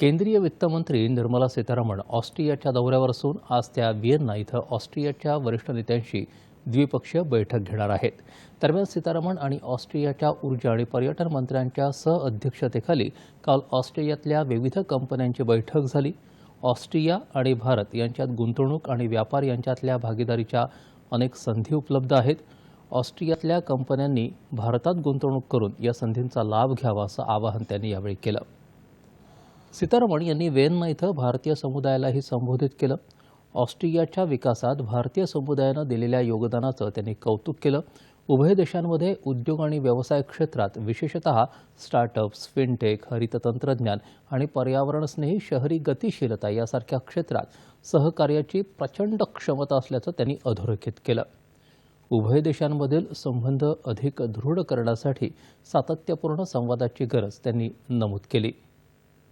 केंद्रीय वित्तमंत्री निर्मला सीतारामन ऑस्ट्रियाच्या दौऱ्यावर असून आज त्या व्हिएन्ना इथं ऑस्ट्रियाच्या वरिष्ठ नेत्यांशी द्विपक्षीय बैठक घेणार आहेत. दरम्यान सीतारामन आणि ऑस्ट्रियाच्या ऊर्जा आणि पर्यटन मंत्र्यांच्या सहअध्यक्षतेखाली काल ऑस्ट्रियातल्या विविध कंपन्यांची बैठक झाली. ऑस्ट्रिया आणि भारत यांच्यात गुंतवणूक आणि व्यापार यांच्यातल्या भागीदारीच्या अनेक संधी उपलब्ध आहेत. ऑस्ट्रियातल्या कंपन्यांनी भारतात गुंतवणूक करून या संधींचा लाभ घ्यावा असं आवाहन त्यांनी यावेळी केलं. सीतारमण यांनी वेन्ना इथं भारतीय समुदायालाही संबोधित केलं. ऑस्ट्रियाच्या विकासात भारतीय समुदायानं दिलेल्या योगदानाचं त्यांनी कौतुक केलं. उभय देशांमध्ये उद्योग आणि व्यवसाय क्षेत्रात विशेषतः स्टार्टअप्स फिनटेक हरित तंत्रज्ञान आणि पर्यावरणस्नेही शहरी गतिशीलता यासारख्या क्षेत्रात सहकार्याची प्रचंड क्षमता असल्याचं त्यांनी अधोरेखित केलं. उभय देशांमधील संबंध अधिक दृढ करण्यासाठी सातत्यपूर्ण संवादाची गरज त्यांनी नमूद केली.